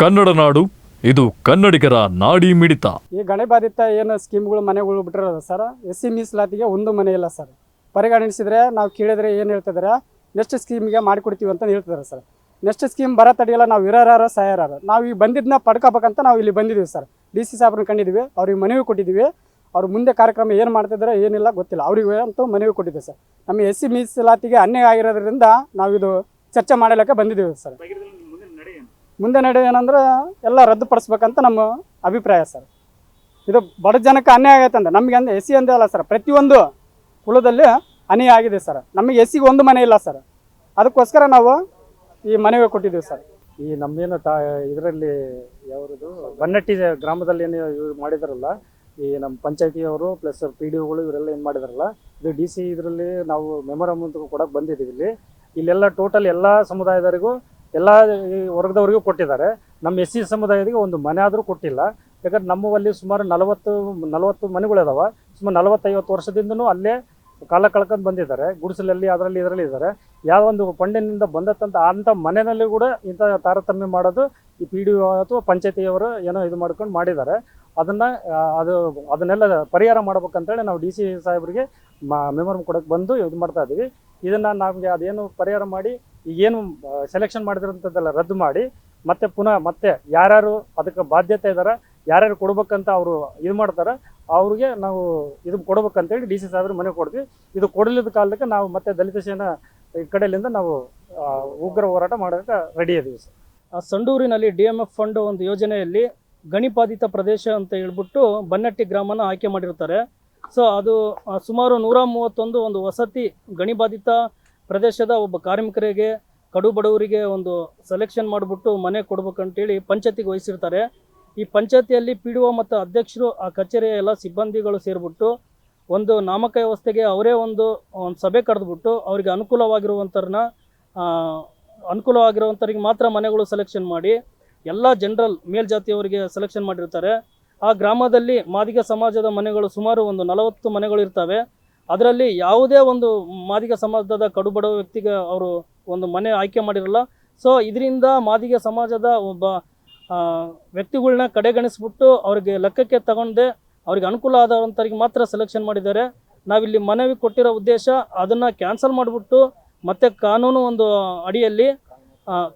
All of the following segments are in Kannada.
ಕನ್ನಡ ನಾಡು, ಇದು ಕನ್ನಡಿಗರ ನಾಡಿ ಮಿಡಿತ. ಈ ಗಣೆ ಬಾಧಿತ ಏನು ಸ್ಕೀಮ್ಗಳು, ಮನೆಗಳು ಬಿಟ್ಟಿರೋದು ಸರ್? ಎಸ್ ಸಿ ಮೀಸಲಾತಿಗೆ ಒಂದು ಮನೆ ಇಲ್ಲ ಸರ್. ಪರಿಗಣಿಸಿದ್ರೆ ನಾವು ಕೇಳಿದ್ರೆ ಏನು ಹೇಳ್ತಿದ್ದಾರೆ ನೆಕ್ಸ್ಟ್ ಸ್ಕೀಮ್ಗೆ ಮಾಡಿಕೊಡ್ತೀವಿ ಅಂತ ಹೇಳ್ತಿದ್ದಾರೆ ಸರ್. ನೆಕ್ಸ್ಟ್ ಸ್ಕೀಮ್ ಬರೋ ತಡೆಯಲ್ಲ ನಾವು ಇರೋರಾರ ಸಾಯಾರ ನಾವು ಈಗ ಬಂದಿದ್ದನ್ನ ಪಡ್ಕೋಬೇಕಂತ ನಾವು ಇಲ್ಲಿ ಬಂದಿದ್ದೀವಿ ಸರ್. ಡಿ ಸಿ ಸಾಹೇಬ್ರನ್ನ ಕಂಡಿದ್ದೀವಿ ಅವ್ರಿಗೆ ಮನವಿ ಕೊಟ್ಟಿದ್ದೀವಿ ಅವ್ರು ಮುಂದೆ ಕಾರ್ಯಕ್ರಮ ಏನು ಮಾಡ್ತಿದ್ದಾರೆ ಏನಿಲ್ಲ ಗೊತ್ತಿಲ್ಲ. ಅವರಿಗೆ ಅಂತೂ ಮನವಿ ಕೊಟ್ಟಿದ್ದೀವಿ ಸರ್. ನಮ್ಮ ಎಸ್ ಸಿ ಮೀಸಲಾತಿಗೆ ಅನ್ಯಾಯ ಆಗಿರೋದ್ರಿಂದ ನಾವು ಇದು ಚರ್ಚೆ ಮಾಡಲಿಕ್ಕೆ ಬಂದಿದ್ದೀವಿ ಸರ್. ಮುಂದೆ ನಡೆ ಏನಂದ್ರೆ ಎಲ್ಲ ರದ್ದುಪಡಿಸ್ಬೇಕಂತ ನಮ್ಮ ಅಭಿಪ್ರಾಯ ಸರ್. ಇದು ಬಡ ಜನಕ್ಕೆ ಅನ್ಯಾಯ ಆಗೈತೆ ಅಂದ್ರೆ, ನಮಗೆ ಅಂದ್ರೆ ಎಸ್ ಸಿ ಅಂದೇ ಅಲ್ಲ ಸರ್, ಪ್ರತಿಯೊಂದು ಕುಲದಲ್ಲಿ ಅನ್ಯಾಯ ಆಗಿದೆ ಸರ್. ನಮಗೆ ಎಸ್ ಸಿಗೆ ಒಂದು ಮನೆ ಇಲ್ಲ ಸರ್. ಅದಕ್ಕೋಸ್ಕರ ನಾವು ಈ ಮನವಿ ಕೊಟ್ಟಿದ್ದೀವಿ ಸರ್. ಈ ನಮ್ಮೇನು ತಾ, ಇದರಲ್ಲಿ ಯಾವ್ದು ಬನ್ನಟ್ಟಿ ಗ್ರಾಮದಲ್ಲಿ ಏನು ಇವ್ರು ಮಾಡಿದಾರಲ್ಲ, ಈ ನಮ್ಮ ಪಂಚಾಯತಿಯವರು ಪ್ಲಸ್ ಪಿ ಡಿ ಒಗಳು ಇವರೆಲ್ಲ ಏನು ಮಾಡಿದಾರಲ್ಲ, ಇದು ಡಿ ಸಿ ಇದರಲ್ಲಿ ನಾವು ಮೆಮೊರಮ್ ಕೊಡಕ್ಕೆ ಬಂದಿದ್ದೀವಿ ಇಲ್ಲಿ. ಇಲ್ಲೆಲ್ಲ ಟೋಟಲ್ ಎಲ್ಲ ಸಮುದಾಯದವರಿಗೂ ಎಲ್ಲ ವರ್ಗದವರಿಗೂ ಕೊಟ್ಟಿದ್ದಾರೆ. ನಮ್ಮ ಎಸ್ ಸಿ ಸಮುದಾಯದಿಗೆ ಒಂದು ಮನೆ ಆದರೂ ಕೊಟ್ಟಿಲ್ಲ. ಯಾಕಂದ್ರೆ ನಮ್ಮಲ್ಲಿ ಸುಮಾರು ನಲವತ್ತು ನಲವತ್ತು ಮನೆಗಳಿದಾವೆ. ಸುಮಾರು ನಲವತ್ತೈವತ್ತು ವರ್ಷದಿಂದನೂ ಅಲ್ಲೇ ಕಾಲ ಕಳ್ಕೊಂಡು ಬಂದಿದ್ದಾರೆ, ಗುಡಿಸಲಲ್ಲಿ, ಅದರಲ್ಲಿ ಇದರಲ್ಲಿ ಇದ್ದಾರೆ. ಯಾವ ಒಂದು ಫಂಡಿನಿಂದ ಬಂದತ್ತಂತ ಅಂಥ ಮನೆಯಲ್ಲಿ ಕೂಡ ಇಂಥ ತಾರತಮ್ಯ ಮಾಡೋದು ಈ ಪಿ ಡಿ ಒ ಅಥವಾ ಪಂಚಾಯತಿಯವರು ಏನೋ ಇದು ಮಾಡ್ಕೊಂಡು ಮಾಡಿದ್ದಾರೆ. ಅದನ್ನು ಅದು, ಅದನ್ನೆಲ್ಲ ಪರಿಹಾರ ಮಾಡ್ಬೇಕಂತೇಳಿ ನಾವು ಡಿ ಸಿ ಸಾಹೇಬರಿಗೆ ಮೆಮೊರಮ್ ಕೊಡೋಕೆ ಬಂದು ಇದು ಮಾಡ್ತಾ ಇದ್ದೀವಿ. ಇದನ್ನು ನಮಗೆ ಅದೇನು ಪರಿಹಾರ ಮಾಡಿ, ಈಗೇನು ಸೆಲೆಕ್ಷನ್ ಮಾಡಿದಿರೋಂಥದ್ದೆಲ್ಲ ರದ್ದು ಮಾಡಿ, ಮತ್ತೆ ಪುನಃ ಮತ್ತೆ ಯಾರ್ಯಾರು ಅದಕ್ಕೆ ಬಾಧ್ಯತೆ ಇದ್ದಾರೆ ಯಾರ್ಯಾರು ಕೊಡ್ಬೇಕಂತ ಅವರು ಇದು ಮಾಡ್ತಾರೆ ಅವ್ರಿಗೆ ನಾವು ಇದು ಕೊಡ್ಬೇಕಂತೇಳಿ ಡಿ ಸಿ ಸಾಹೇಬ್ರು ಮನೆ ಕೊಡ್ತೀವಿ. ಇದು ಕೊಡಲಿದ ಕಾಲಕ್ಕೆ ನಾವು ಮತ್ತೆ ದಲಿತ ಸೇನಾ ಈ ಕಡೆಯಿಂದ ನಾವು ಉಗ್ರ ಹೋರಾಟ ಮಾಡೋಕ್ಕೆ ರೆಡಿ ಇದೀವಿ ಸರ್. ಸಂಡೂರಿನಲ್ಲಿ ಡಿ ಎಂ ಎಫ್ ಫಂಡ್ ಒಂದು ಯೋಜನೆಯಲ್ಲಿ ಗಣಿಪಾದಿತ ಪ್ರದೇಶ ಅಂತ ಹೇಳ್ಬಿಟ್ಟು ಬನ್ನಟ್ಟಿ ಗ್ರಾಮನ ಆಯ್ಕೆ ಮಾಡಿರ್ತಾರೆ. ಸೊ ಅದು ಸುಮಾರು ನೂರ ಮೂವತ್ತೊಂದು ಒಂದು ವಸತಿ ಗಣಿಬಾಧಿತ ಪ್ರದೇಶದ ಒಬ್ಬ ಕಾರ್ಮಿಕರಿಗೆ, ಕಡು ಬಡವರಿಗೆ ಒಂದು ಸೆಲೆಕ್ಷನ್ ಮಾಡಿಬಿಟ್ಟು ಮನೆ ಕೊಡ್ಬೇಕಂತೇಳಿ ಪಂಚಾಯತಿಗೆ ವಹಿಸಿರ್ತಾರೆ. ಈ ಪಂಚಾಯತಿಯಲ್ಲಿ ಪಿ ಡಿ ಒ ಮತ್ತು ಅಧ್ಯಕ್ಷರು, ಆ ಕಚೇರಿಯ ಎಲ್ಲ ಸಿಬ್ಬಂದಿಗಳು ಸೇರಿಬಿಟ್ಟು ಒಂದು ನಾಮಕ ವ್ಯವಸ್ಥೆಗೆ ಅವರೇ ಒಂದು ಒಂದು ಸಭೆ ಕರೆದುಬಿಟ್ಟು ಅವರಿಗೆ ಅನುಕೂಲವಾಗಿರುವಂಥರನ್ನ ಅನುಕೂಲವಾಗಿರುವಂಥವ್ರಿಗೆ ಮಾತ್ರ ಮನೆಗಳು ಸೆಲೆಕ್ಷನ್ ಮಾಡಿ ಎಲ್ಲ ಜನರಲ್ ಮೇಲ್ಜಾತಿಯವರಿಗೆ ಸೆಲೆಕ್ಷನ್ ಮಾಡಿರ್ತಾರೆ. ಆ ಗ್ರಾಮದಲ್ಲಿ ಮಾದಿಗ ಸಮಾಜದ ಮನೆಗಳು ಸುಮಾರು ಒಂದು ನಲವತ್ತು ಮನೆಗಳು ಇರ್ತವೆ. ಅದರಲ್ಲಿ ಯಾವುದೇ ಒಂದು ಮಾದಿಗ ಸಮಾಜದ ಕಡುಬಡವ ವ್ಯಕ್ತಿಗೆ ಅವರು ಒಂದು ಮನೆ ಆಯ್ಕೆ ಮಾಡಿರಲ್ಲ. ಸೊ ಇದರಿಂದ ಮಾದಿಗ ಸಮಾಜದ ಒಬ್ಬ ಆ, ವ್ಯಕ್ತಿಗಳ್ನ ಕಡೆಗಣಿಸ್ಬಿಟ್ಟು ಅವ್ರಿಗೆ ಲೆಕ್ಕಕ್ಕೆ ತಗೊಂಡೆ ಅವ್ರಿಗೆ ಅನುಕೂಲ ಆದವಂಥವ್ರಿಗೆ ಮಾತ್ರ ಸೆಲೆಕ್ಷನ್ ಮಾಡಿದ್ದಾರೆ. ನಾವಿಲ್ಲಿ ಮನವಿ ಕೊಟ್ಟಿರೋ ಉದ್ದೇಶ ಅದನ್ನು ಕ್ಯಾನ್ಸಲ್ ಮಾಡಿಬಿಟ್ಟು ಮತ್ತೆ ಕಾನೂನು ಒಂದು ಅಡಿಯಲ್ಲಿ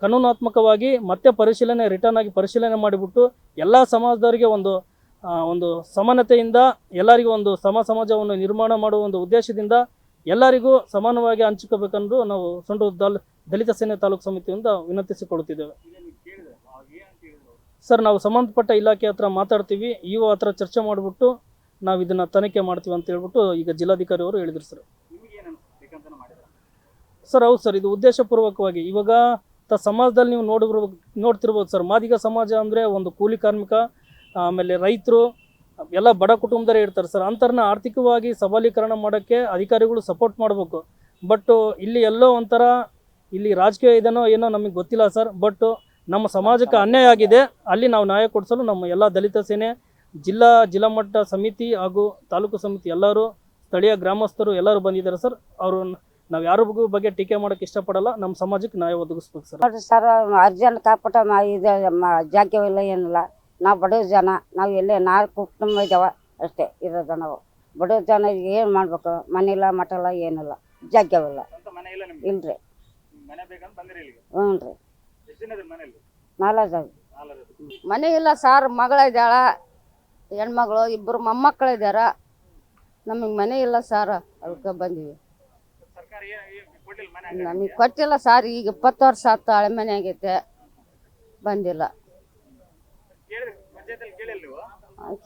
ಕಾನೂನಾತ್ಮಕವಾಗಿ ಮತ್ತೆ ಪರಿಶೀಲನೆ ರಿಟರ್ನ್ ಆಗಿ ಪರಿಶೀಲನೆ ಮಾಡಿಬಿಟ್ಟು ಎಲ್ಲ ಸಮಾಜದವರಿಗೆ ಒಂದು ಒಂದು ಸಮಾನತೆಯಿಂದ ಎಲ್ಲರಿಗೂ ಒಂದು ಸಮ ಸಮಾಜವನ್ನು ನಿರ್ಮಾಣ ಮಾಡುವ ಒಂದು ಉದ್ದೇಶದಿಂದ ಎಲ್ಲರಿಗೂ ಸಮಾನವಾಗಿ ಹಂಚಿಕೋಬೇಕೆಂದು ನಾವು ಸೊಂಡು ದಲ್ ದಲಿತ ಸೇನೆ ತಾಲೂಕು ಸಮಿತಿಯಿಂದ ವಿನಂತಿಸಿಕೊಳ್ಳುತ್ತಿದ್ದೇವೆ. ಸರ್, ನಾವು ಸಂಬಂಧಪಟ್ಟ ಇಲಾಖೆ ಹತ್ರ ಮಾತಾಡ್ತೀವಿ. ಇಒ ಹತ್ರ ಚರ್ಚೆ ಮಾಡಿಬಿಟ್ಟು ನಾವು ಇದನ್ನು ತನಿಖೆ ಮಾಡ್ತೀವಿ ಅಂತ ಹೇಳ್ಬಿಟ್ಟು ಈಗ ಜಿಲ್ಲಾಧಿಕಾರಿ ಅವರು ಹೇಳಿದ್ರು ಸರ್. ಸರ್, ಹೌದು ಸರ್, ಇದು ಉದ್ದೇಶಪೂರ್ವಕವಾಗಿ. ಇವಾಗ ತ ಸಮಾಜದಲ್ಲಿ ನೀವು ನೋಡಿರ್ಬೋದು ನೋಡ್ತಿರ್ಬೋದು ಸರ್. ಮಾದಿಗ ಸಮಾಜ ಅಂದರೆ ಒಂದು ಕೂಲಿ ಕಾರ್ಮಿಕ, ಆಮೇಲೆ ರೈತರು, ಎಲ್ಲ ಬಡ ಕುಟುಂಬದವರೇ ಇರ್ತಾರೆ ಸರ್. ಅಂಥರನ್ನ ಆರ್ಥಿಕವಾಗಿ ಸಬಲೀಕರಣ ಮಾಡೋಕ್ಕೆ ಅಧಿಕಾರಿಗಳು ಸಪೋರ್ಟ್ ಮಾಡಬೇಕು. ಬಟ್ ಇಲ್ಲಿ ಎಲ್ಲೋ ಒಂಥರ, ಇಲ್ಲಿ ರಾಜಕೀಯ ಇದನೋ ಏನೋ ನಮಗೆ ಗೊತ್ತಿಲ್ಲ ಸರ್. ಬಟ್ ನಮ್ಮ ಸಮಾಜಕ್ಕೆ ಅನ್ಯಾಯ ಆಗಿದೆ. ಅಲ್ಲಿ ನಾವು ನ್ಯಾಯ ಕೊಡಿಸಲು ನಮ್ಮ ಎಲ್ಲ ದಲಿತ ಸೇನೆ ಜಿಲ್ಲಾ ಜಿಲ್ಲಾ ಮಟ್ಟ ಸಮಿತಿ ಹಾಗೂ ತಾಲೂಕು ಸಮಿತಿ ಎಲ್ಲರೂ ಸ್ಥಳೀಯ ಗ್ರಾಮಸ್ಥರು ಎಲ್ಲರೂ ಬಂದಿದ್ದಾರೆ ಸರ್. ಅವರು ನಾವು ಯಾರಿಗೂ ಬಗ್ಗೆ ಟೀಕೆ ಮಾಡೋಕೆ ಇಷ್ಟಪಡಲ್ಲ. ನಮ್ಮ ಸಮಾಜಕ್ಕೆ ನ್ಯಾಯ ಒದಗಿಸ್ಬೇಕು ಸರ್. ಸರ್ ಅರ್ಜೆಂಟ್ ಕಾಪಟ ಇದೆ ಜಾಗ್ಯವಿಲ್ಲ ಏನಿಲ್ಲ. ನಾವು ಬಡವ ಜನ ನಾವು ಎಲ್ಲೇ ನಾಲ್ಕು ಕುಟುಂಬ ಇದ್ದಾವ ಅಷ್ಟೇ ಇರೋದ ನಾವು ಬಡವ ಜನ ಏನು ಮಾಡ್ಬೇಕು? ಮನೆ ಇಲ್ಲ ಮಠ ಇಲ್ಲ ಏನಿಲ್ಲ. ಜಾಗ್ಯವಿಲ್ಲ ಇಲ್ರಿ. ಹ್ಞೂ ರೀ ನಾಲ್ಕು ಮನೆ ಇಲ್ಲ ಸಾರ್ ಮಗಳ ಇದ್ದಾಳ ಹೆಣ್ಮಗಳು ಇಬ್ಬರು ಮೊಮ್ಮಕ್ಕಳು ಇದ್ದಾರ ನಮಗೆ ಮನೆ ಇಲ್ಲ ಸಾರ್ ಅದಕ್ಕೆ ಬಂದೀವಿ. ನಮಗೆ ಕೊಟ್ಟಿಲ್ಲ ಸಾರ್ ಈಗ ಇಪ್ಪತ್ತು ವರ್ಷ ಆಯ್ತು ಹಳೆ ಮನೆ ಆಗೈತೆ. ಬಂದಿಲ್ಲ.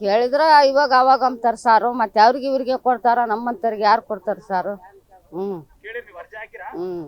ಕೇಳಿದ್ರ ಇವಾಗ ಅವಾಗ ಅಂತಾರ ಸಾರು ಮತ್ತೆ ಅವ್ರಿಗೆ ಇವ್ರಿಗೆ ಕೊಡ್ತಾರ ನಮ್ಮಂತವ್ರಿಗೆ ಯಾರು ಕೊಡ್ತಾರ ಸಾರು? ಹ್ಮ್. ಹ್ಮ್.